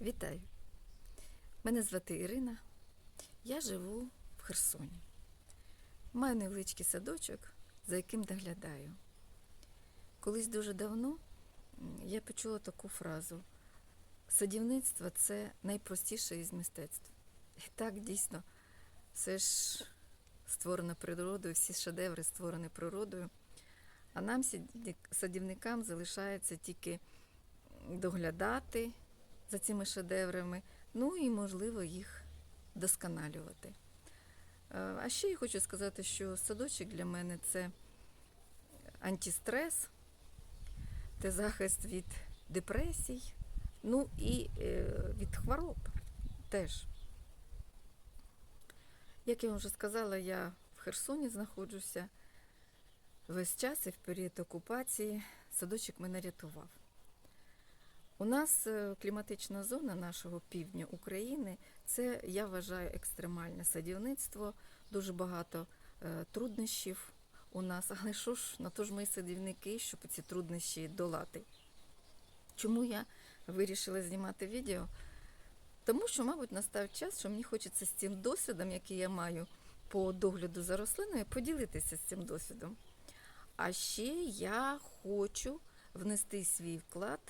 Вітаю! Мене звати Ірина. Я живу в Херсоні. Маю невеличкий садочок, за яким доглядаю. Колись дуже давно я почула таку фразу: садівництво це найпростіше із мистецтв. І так дійсно, все ж створено природою, всі шедеври створені природою. А нам, садівникам, залишається тільки доглядати за цими шедеврами, ну і, можливо, їх досконалювати. Е, А ще я хочу сказати, що садочок для мене це антистрес, це захист від депресій, ну і е, від хвороб теж. Як я вже сказала, я в Херсоні знаходжуся весь час і в період окупації садочок мене рятував. У нас е, кліматична зона нашого півдня України це, я вважаю, екстремальне садівництво, дуже багато е, труднощів у нас. Але що ж, на то ж ми садівники, щоб ці труднощі долати. Чому я вирішила знімати відео? Тому що, мабуть, настав час, що мені хочеться з цим досвідом, який я маю по догляду за рослиною, поділитися з цим досвідом. А ще я хочу внести свій вклад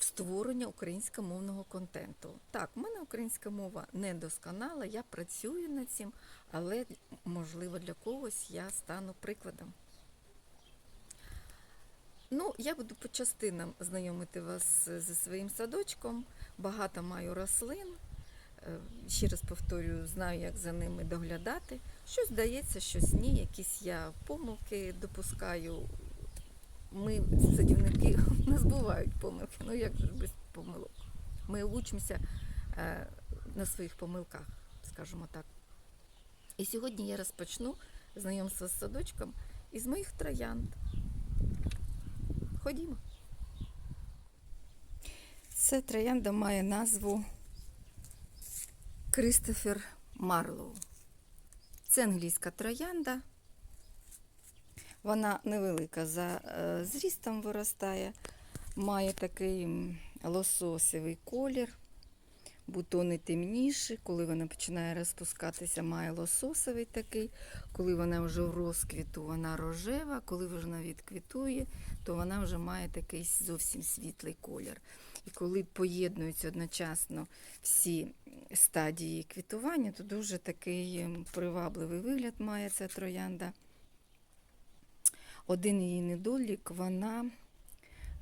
в створення українськомовного контенту. Так, в мене українська мова не досконала, я працюю над цим, але можливо для когось я стану прикладом. Ну, я буду по частинам знайомити вас зі своїм садочком. Багато маю рослин. Е, Ще раз повторюю, знаю, як за ними доглядати. Щось здається, щось ні, якісь я помилки допускаю. Ми, садівники, у нас бувають помилки. Ну як же без помилок? Ми учимося е, на своїх помилках, скажімо так. І сьогодні я розпочну знайомство з садочком із моїх троянд. Ходімо. Це троянда має назву Кристофер Марлоу. Це англійська троянда. Вона невелика за е, зрістом виростає, має такий лососевий колір, бутони темніші, коли вона починає розпускатися, має лососовий такий. Коли вона вже в розквіту, вона рожева, коли вона відквітує, то вона вже має такий зовсім світлий колір. І коли поєднуються одночасно всі стадії квітування, то дуже такий привабливий вигляд має ця троянда. Один її недолік, вона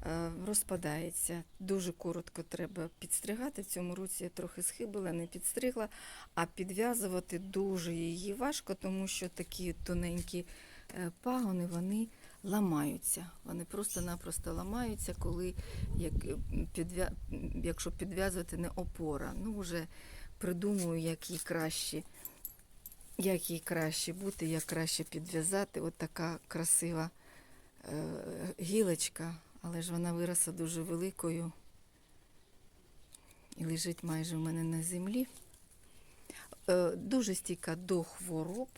е, розпадається. Дуже коротко треба підстригати. Цьому році я трохи схибила, не підстригла, а підв'язувати дуже її важко, тому що такі тоненькі е, пагони вони ламаються. Вони просто-напросто ламаються, коли як, е, підв'я... якщо підв'язувати не опора. Ну, вже придумую, як їй краще. Як їй краще бути, як краще підв'язати. От така красива е, гілочка, але ж вона виросла дуже великою і лежить майже в мене на землі. Е, дуже стійка до хвороб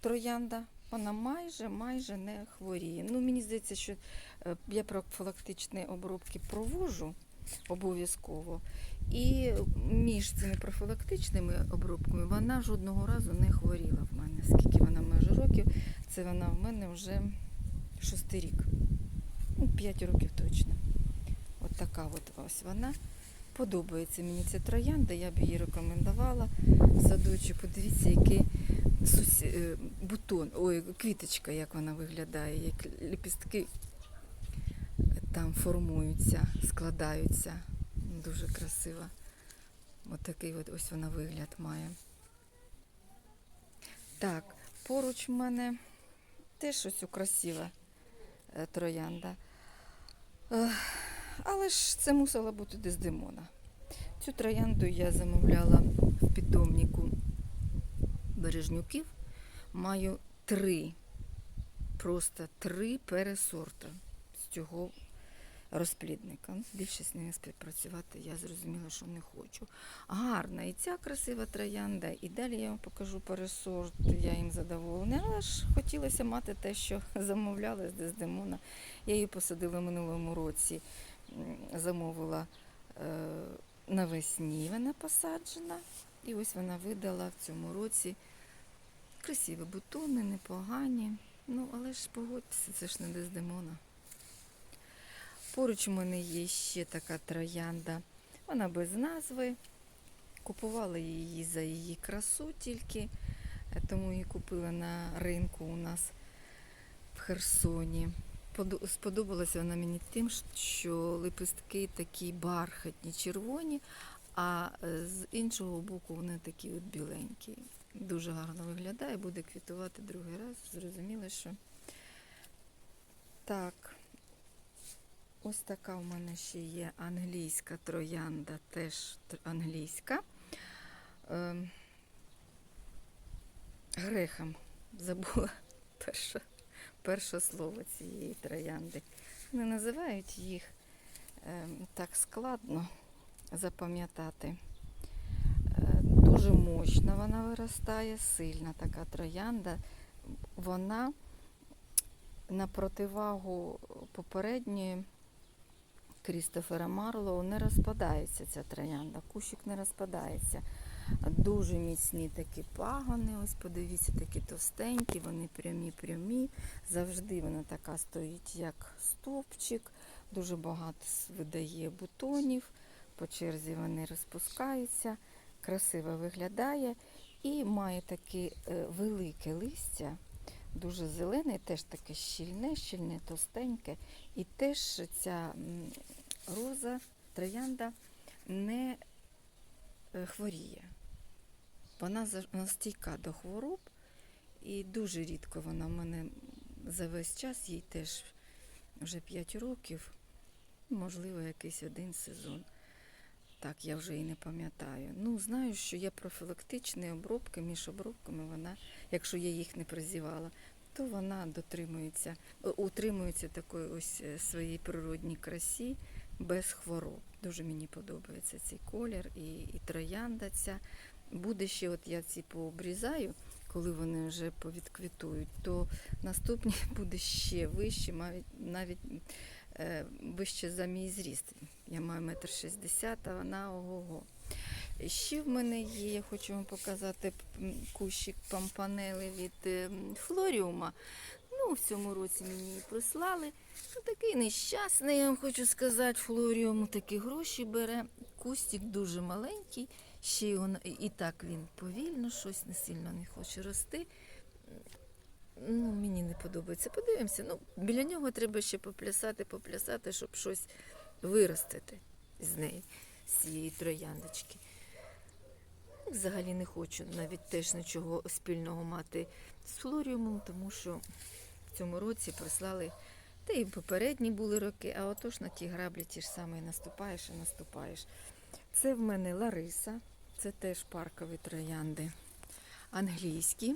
троянда. Вона майже майже не хворіє. Ну, мені здається, що е, я профілактичні обробки провожу обов'язково. І між цими профілактичними обробками вона жодного разу не хворіла в мене. Скільки вона майже років, це вона в мене вже шостий рік. Ну, 5 років точно. От така от ось вона. Подобається мені ця троянда, я б її рекомендувала. в Садочок, подивіться, який сус... е, бутон, ой, квіточка, як вона виглядає, як ліпістки там формуються, складаються. Дуже красива. От такий от ось вона вигляд має. Так, поруч в мене теж ось красива е, троянда. Але ж це мусила бути Дездемона. Цю троянду я замовляла в питомнику бережнюків. Маю три, просто три пересорта з цього розплідника. Більше з ними співпрацювати я зрозуміла, що не хочу. Гарна і ця красива троянда, і далі я вам покажу пересорт, я їм задоволена. Але ж хотілося мати те, що замовляла з Дездемона. Я її посадила в минулому році, замовила е, навесні вона посаджена. І ось вона видала в цьому році красиві бутони, непогані. Ну, але ж погодьтеся, це ж не Дездемона. Поруч у мене є ще така троянда. Вона без назви. Купувала її за її красу тільки, е, тому її купила на ринку у нас в Херсоні. Сподобалася вона мені тим, що лепестки такі бархатні, червоні, а е, з іншого боку вони такі от біленькі. Дуже гарно виглядає, буде квітувати другий раз. Зрозуміло, що так. Ось така у мене ще є англійська троянда, теж англійська. Ем, Грехом забула перше, перше слово цієї троянди. Вони називають їх ем, так складно запам'ятати. Е, Дуже мощна вона виростає, сильна така троянда. Вона на противагу попередньої Крістофера Марлоу не розпадається ця троянда, кущик не розпадається. Дуже міцні такі пагони, ось подивіться, такі товстенькі, вони прямі-прямі. Завжди вона така стоїть, як стовпчик, дуже багато видає бутонів, по черзі вони розпускаються, красиво виглядає і має таке е, велике листя, дуже зелене, теж таке щільне, щільне, товстеньке. І теж ця роза, троянда не е, хворіє. Вона стійка до хвороб, і дуже рідко вона в мене за весь час, їй теж вже 5 років, можливо, якийсь один сезон. Так, я вже і не пам'ятаю. Ну, знаю, що є профілактичні обробки, між обробками вона, якщо я їх не прозівала, то вона дотримується, утримується такої ось е, своїй природній красі без хвороб. Дуже мені подобається цей колір і, і троянда ця. Буде ще, от я ці пообрізаю, коли вони вже повідквітують, то наступні буде ще вище, навіть, навіть е, вище за мій зріст. Я маю метр шістдесят, а вона ого-го. Ще в мене є, я хочу вам показати кущик пампанели від е, флоріума. В цьому році мені її прислали. Ну, такий нещасний, я вам хочу сказати, флоріум такі гроші бере. Кустик дуже маленький, ще його і так він повільно, щось не сильно не хоче рости. Ну, мені не подобається. Подивимося. Ну, біля нього треба ще поплясати, поплясати, щоб щось виростити з неї, з цієї трояндочки. Взагалі не хочу навіть теж нічого спільного мати з флоріумом, тому що цьому році прислали, та і попередні були роки, а отож на ті граблі ті ж самі наступаєш і наступаєш. Це в мене Лариса, це теж паркові троянди англійські.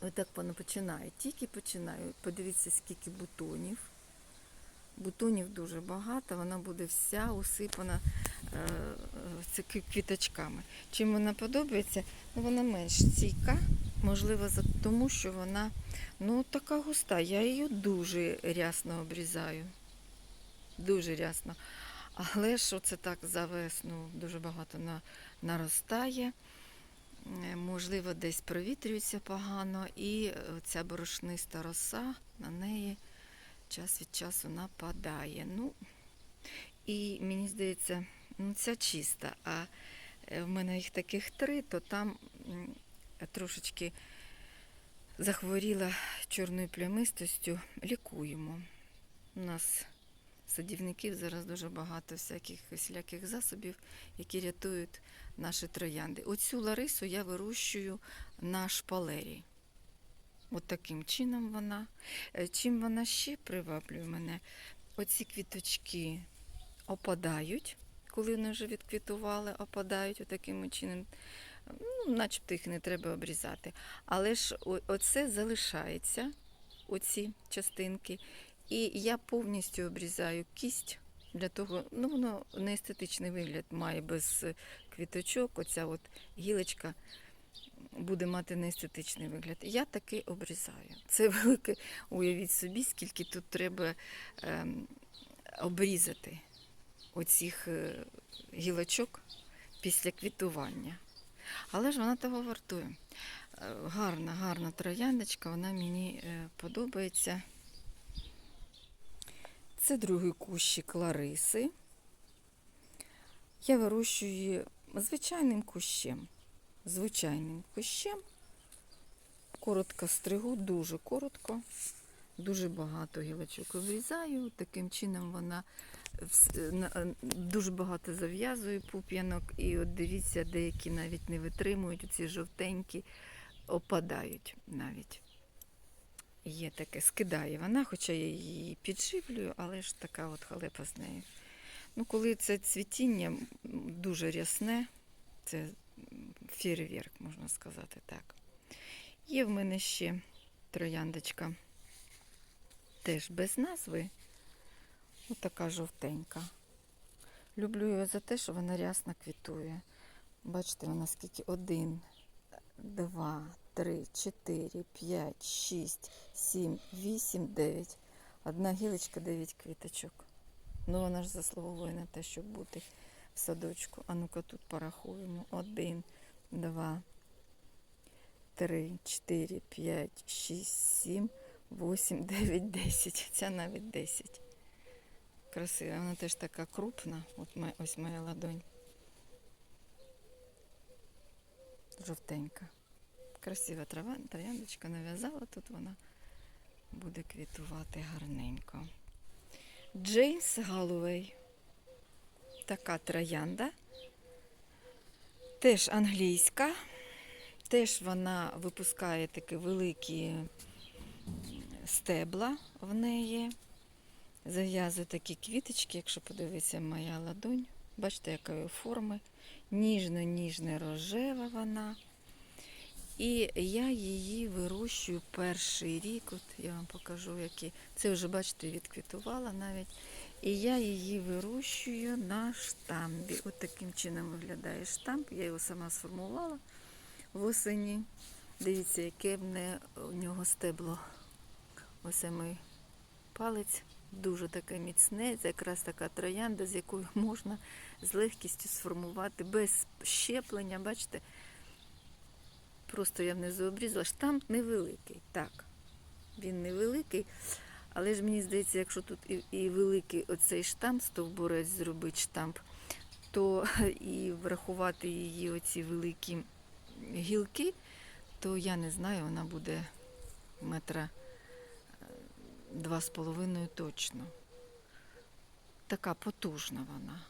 Отак воно починає. Тільки починаю. Подивіться, скільки бутонів. Бутонів дуже багато, вона буде вся усипана е, е, квіточками. Чим вона подобається? Ну, вона менш стійка, можливо, тому, що вона ну, така густа. Я її дуже рясно обрізаю. Дуже рясно. Але ж оце так за весну дуже багато на, наростає. Е, Можливо, десь провітрюється погано, і е, ця борошниста роса на неї час від часу нападає. Ну, і мені здається, ну, ця чиста, а е, в мене їх таких три, то там трошечки захворіла чорною плямистостю, лікуємо. У нас садівників зараз дуже багато всяких всіляких засобів, які рятують наші троянди. Оцю Ларису я вирощую на шпалері. От таким чином вона. Е, Чим вона ще приваблює мене? Оці квіточки опадають, коли вони вже відквітували, опадають отаким чином. Ну, начебто їх не треба обрізати. Але ж оце залишається, оці частинки. І я повністю обрізаю кість для того, ну воно не естетичний вигляд має без е, квіточок. Оця от гілочка буде мати неестетичний вигляд. Я таки обрізаю. Це велике, уявіть собі, скільки тут треба ем, обрізати. оцих е, гілочок після квітування. Але ж вона того вартує. Е, Гарна, гарна трояндочка, вона мені е, подобається. Це другий кущик Лариси. Я вирощую її звичайним кущем. Звичайним кущем. Коротко стригу, дуже коротко. Дуже багато гілочок обрізаю. Таким чином вона дуже багато зав'язує пуп'янок. І от дивіться, деякі навіть не витримують, ці жовтенькі опадають навіть. Є таке, скидає вона, хоча я її підживлюю, але ж така от халепа з нею. Ну, коли це цвітіння дуже рясне, це фєрверк, можна сказати так. Є в мене ще трояндочка, теж без назви. Отака жовтенька. Люблю її за те, що вона рясно квітує. Бачите, вона скільки? Один, два, три, чотири, п'ять, шість, сім, вісім, дев'ять. Одна гілочка, дев'ять квіточок. Ну вона ж заслуговує на те, щоб бути в садочку. А ну-ка тут порахуємо. Один, два, три, чотири, п'ять, шість, сім, вісім, дев'ять, десять. Ця навіть десять. Красива. Вона теж така крупна. От моя, ось моя ладонь. Жовтенька. Красива трава, трояндочка нав'язала, тут вона буде квітувати гарненько. Джеймс Галлоуей. Така троянда. Теж англійська. Теж вона випускає такі великі стебла в неї. Зав'язує такі квіточки, якщо подивитися моя ладонь. Бачите, якої форми. Ніжно-ніжно рожева вона. І я її вирощую перший рік. От я вам покажу, які. Це вже, бачите, відквітувала навіть. І я її вирощую на штамбі. От таким чином виглядає штамп. Я його сама сформувала восені. Дивіться, яке в нього стебло. Ось мій палець. Дуже таке міцне, це якраз така троянда, з якою можна з легкістю сформувати без щеплення. Бачите, просто я внизу обрізала. Штамп невеликий. Так, він невеликий, але ж мені здається, якщо тут і, і великий оцей штамп, стовбурець зробить штамп, то і врахувати її оці великі гілки, то я не знаю, вона буде метра 2,5 точно. Така потужна вона.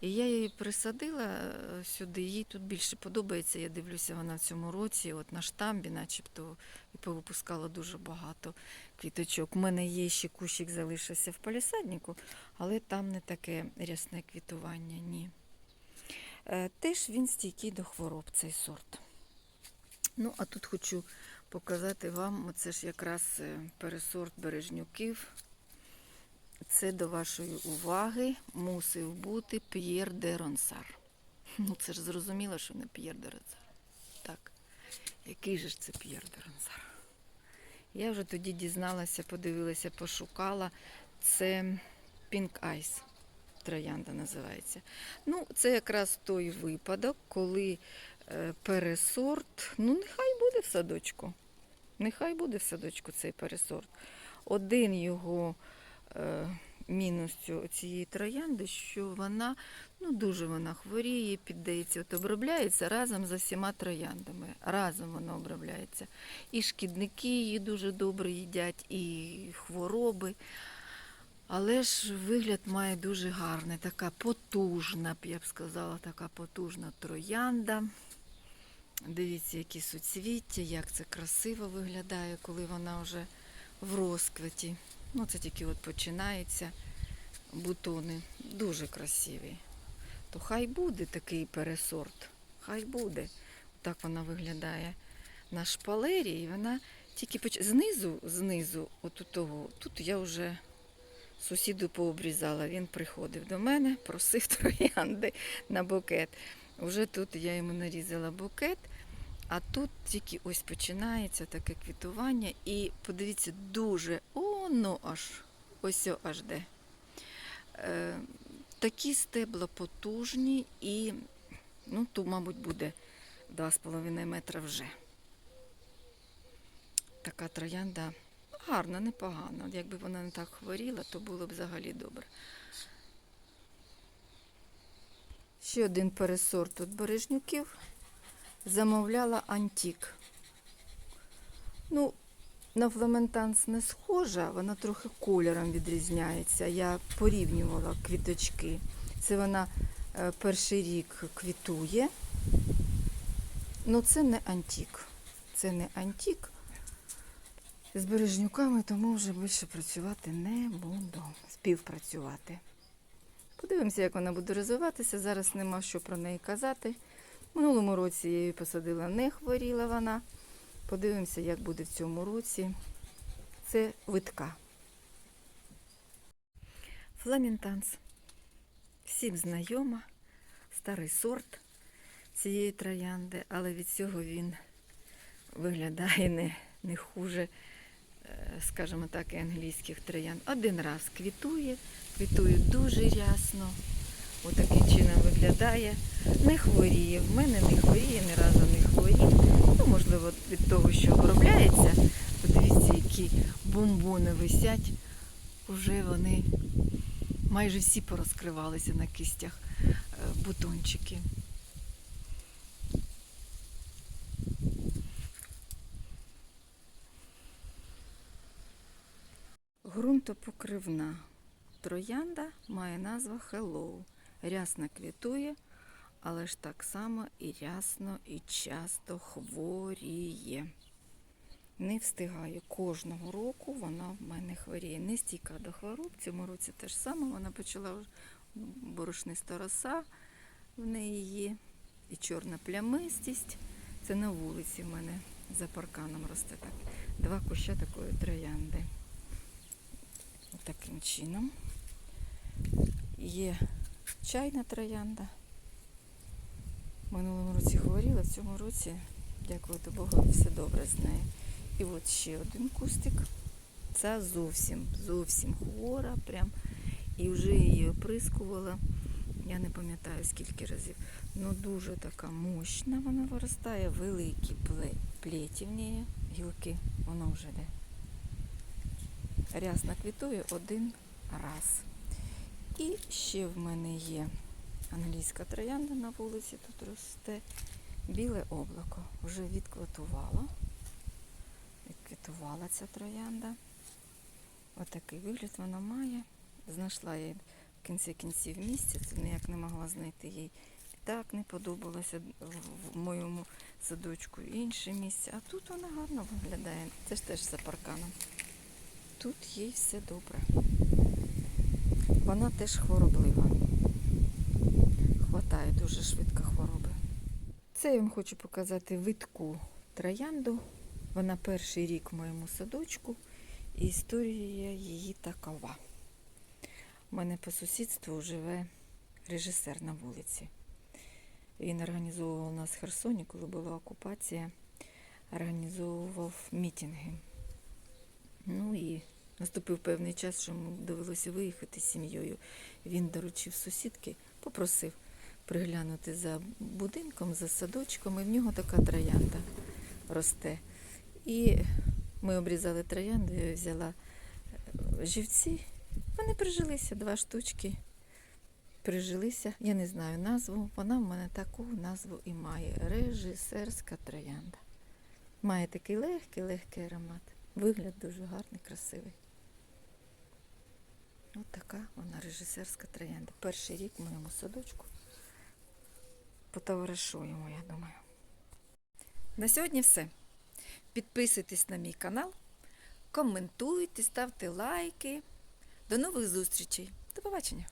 І я її присадила е, сюди, їй тут більше подобається. Я дивлюся, вона в цьому році, от на штамбі, начебто, і повипускала дуже багато квіточок. У мене є ще кущик залишився в палісаднику, але там не таке рясне квітування, ні. Е, теж він стійкий до хвороб, цей сорт. Ну, а тут хочу показати вам, оце ж якраз е, пересорт бережнюків. Це до вашої уваги мусив бути П'єр де Ронсар. Ну, це ж зрозуміло, що не П'єр де Ронсар. Так, який же ж це П'єр де Ронсар? Я вже тоді дізналася, подивилася, пошукала. Це Pink Ice. Троянда називається. Ну, це якраз той випадок, коли е, пересорт, ну, нехай буде в садочку. Нехай буде в садочку цей пересорт. Один його е, мінус цієї троянди, що вона ну, дуже вона хворіє, піддається, от обробляється разом з усіма трояндами. Разом вона обробляється. І шкідники її дуже добре їдять, і хвороби. Але ж вигляд має дуже гарний, така потужна, я б сказала, така потужна троянда. Дивіться, які суцвіття, як це красиво виглядає, коли вона вже в розквіті. Ну, це тільки от починаються бутони. Дуже красиві. То хай буде такий пересорт. Хай буде. Так вона виглядає на шпалері, і вона тільки поч... знизу, знизу, от у того, тут я вже сусіду пообрізала. Він приходив до мене, просив троянди на букет. Уже тут я йому нарізала букет, а тут тільки ось починається таке квітування. І подивіться, дуже, о, ну аж, ось аж де. Е, такі стебла потужні і, ну, тут, мабуть, буде 2,5 метра вже. Така троянда гарна, непогана. Якби вона не так хворіла, то було б взагалі добре. Ще один пересорт тут бережнюків. Замовляла антік. Ну, на фламентанс не схожа, вона трохи кольором відрізняється. Я порівнювала квіточки. Це вона е, перший рік квітує. Ну, це не антік. Це не антік. З бережнюками, тому вже більше працювати не буду. Співпрацювати. Подивимося, як вона буде розвиватися. Зараз нема що про неї казати. Минулому році я її посадила, не хворіла вона. Подивимося, як буде в цьому році. Це витка. Фламінтанс. Всім знайома, старий сорт цієї троянди, але від цього він виглядає не, не хуже, е, скажімо так, і англійських троянд. Один раз квітує, квітує дуже рясно. Отаким чином виглядає. Не хворіє. В мене не хворіє, ні разу не хворів. Ну, можливо, від того, що обробляється. Подивіться, які бомбони висять. Уже вони майже всі порозкривалися на кистях е, бутончики. Грунтопокривна троянда має назву Hello. Рясно квітує, але ж так само і рясно, і часто хворіє. Не встигає. Кожного року вона в мене хворіє. Не стійка до хвороб. Цьому році те ж саме. Вона почала борошниста роса в неї є. І чорна плямистість. Це на вулиці в мене за парканом росте так. Два куща такої троянди. Таким чином. Є чайна троянда. В минулому році хворіла, в цьому році, дякувати Богу, все добре з нею. І от ще один кустик. Це зовсім, зовсім хвора, прям. І вже її оприскувала. Я не пам'ятаю скільки разів. Ну дуже така мощна вона виростає, великі пле- плеті в неї, гілки, воно вже де. Рясно квітує один раз. І ще в мене є англійська троянда на вулиці, тут росте біле облако. Вже відквітувала. Відквітувала ця троянда. Отакий вигляд вона має. Знайшла я в кінці кінців місяця, ніяк не могла знайти їй. Так не подобалося в моєму садочку інше місце. А тут вона гарно виглядає. Це ж теж за парканом. Тут їй все добре. Вона теж хвороблива. Хватає дуже швидко хвороби. Це я вам хочу показати витку троянду. Вона перший рік в моєму садочку. І історія її такова. У мене по сусідству живе режисер на вулиці. Він організовував у нас в Херсоні, коли була окупація, організовував мітинги. Ну і наступив певний час, що йому довелося виїхати з сім'єю. Він доручив сусідки, попросив приглянути за будинком, за садочком, і в нього така троянда росте. І ми обрізали троянду, я взяла е, живці. Вони прижилися, два штучки. Прижилися, я не знаю назву. Вона в мене таку назву і має. Режисерська троянда. Має такий легкий, легкий аромат. Вигляд дуже гарний, красивий. Ось така вона режисерська троянда. Перший рік в моєму садочку. Потоваришуємо, я думаю. На сьогодні все. Підписуйтесь на мій канал, коментуйте, ставте лайки. До нових зустрічей. До побачення!